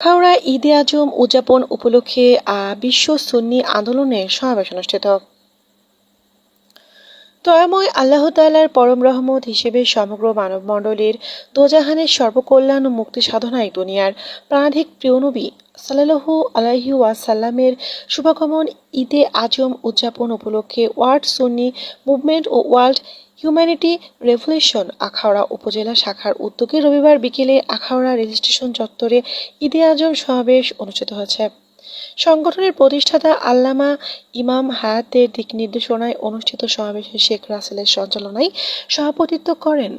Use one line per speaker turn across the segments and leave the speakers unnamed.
আখাউড়া ঈদে আজম উদযাপন উপলক্ষে বিশ্ব সুন্নি আন্দোলনের সমাবেশ অনুষ্ঠিত। দয়াময় আল্লাহ তাআলার পরম রহমত হিসেবে সমগ্র মানবমণ্ডলীর দোজাহানের সর্বকল্যাণ ও মুক্তি সাধনায় দুনিয়ার প্রাণাধিক প্রিয় নবী সাল্লাল্লাহু আলাইহি ওয়াসাল্লামের শুভাগমন ঈদে আজম উদযাপন উপলক্ষে ওয়ার্ল্ড সুন্নি মুভমেন্ট ও ওয়ার্ল্ড হিউম্যানিটি রেভলিউশন আখাউড়া উপজেলা শাখার উদ্যোগে রবিবার বিকেলে আখাউড়া রেজিস্ট্রেশন চত্বরে ঈদে আজম সমাবেশ অনুষ্ঠিত হয়েছে। সংগঠনের প্রতিষ্ঠাতা আল্লামা ইমাম হায়াতের দিক নির্দেশনায় অনুষ্ঠিত সমাবেশে শেখ রাসেলের সঞ্চালনায় সভাপতিত্ব করেন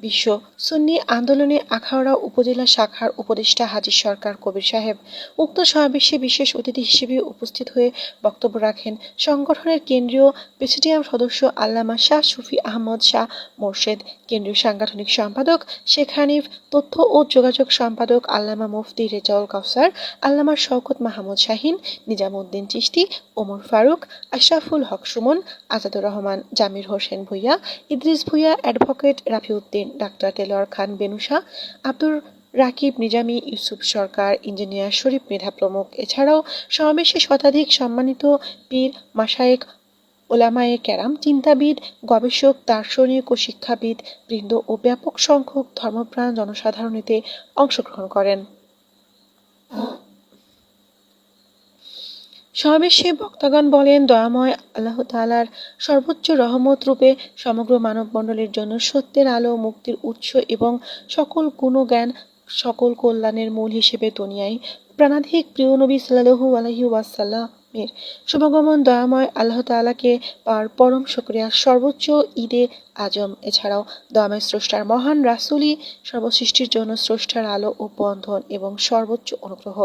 বিশ্ব সুন্নি আন্দোলনে আখাউড়া উপজেলা শাখার উপদেষ্টা হাজির সরকার কবির সাহেব উক্ত সমাবেশে বিশেষ অতিথি হিসেবে উপস্থিত হয়ে বক্তব্য রাখেন সংগঠনের কেন্দ্রীয় প্রেসিডিয়াম সদস্য আল্লামা শাহ সুফি আহমদ শাহ মোর্শেদ, কেন্দ্রীয় সাংগঠনিক সম্পাদক শেখ হানিফ, তথ্য ও যোগাযোগ সম্পাদক আল্লামা Mufti Rezaul Kausar, Allama Shawkat Mahmud Shahin, Nizamuddin Chishti Omar Faruk, Ashraful Haque Sumon, Azadur Rahman, Jamir Hossain Bhuiyan, Idris Bhuiyan, advocate Rafiuddin doctor Taylor Khan Benusa Abdur Rakib Nizami, Yusuf Sarkar, engineer Sharif Medha প্রমুখ। এছাড়াও সমাবেশে শতাধিক সম্মানিত পীর মাসায়েক ওলামায়ে carrom চিন্তাবিদ, গবেষক, দার্শনিক ও শিক্ষাবিদ বৃন্দ ও ব্যাপক সংখ্যক ধর্মপ্রাণ জনসাধারণীতে অংশগ্রহণ করেন। সমাবেশে বক্তাগণ বলেন, দয়াময় আল্লাহ তাআলার সর্বোচ্চ রহমত রূপে সমগ্র মানবমণ্ডলীর জন্য সত্যের আলো, মুক্তির উৎস এবং সকল গুণজ্ঞান, সকল কল্যাণের মূল হিসেবে দুনিয়ায় প্রাণাধিক প্রিয় নবী সাল্লাল্লাহু আলাইহি ওয়াসাল্লামের শুভগমন দয়াময় আল্লাহ তাআলাকে পার পরম শুকরিয়া। সর্বোচ্চ ঈদে আজম। এছাড়াও দয়াময় স্রষ্টার মহান রাসূলই সর্বসৃষ্টির জন্য স্রষ্টার আলো ও বন্ধন এবং সর্বোচ্চ অনুগ্রহ।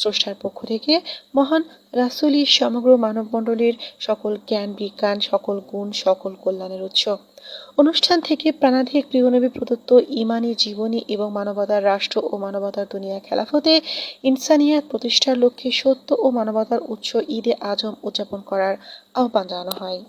স্রষ্টার পক্ষ থেকে মহান রাসূলই সমগ্র মানবমণ্ডলীর সকল জ্ঞান, বিজ্ঞান, সকল গুণ, সকল কল্যাণের উৎস। অনুষ্ঠান থেকে প্রাণাধিক প্রিয়নবী প্রদত্ত ইমানি জীবনী এবং মানবতার রাষ্ট্র ও মানবতার দুনিয়া খেলাফতে ইনসানিয়াত প্রতিষ্ঠার লক্ষ্যে সত্য ও মানবতার উৎস ঈদে আজম উদযাপন করার আহ্বান জানানো হয়।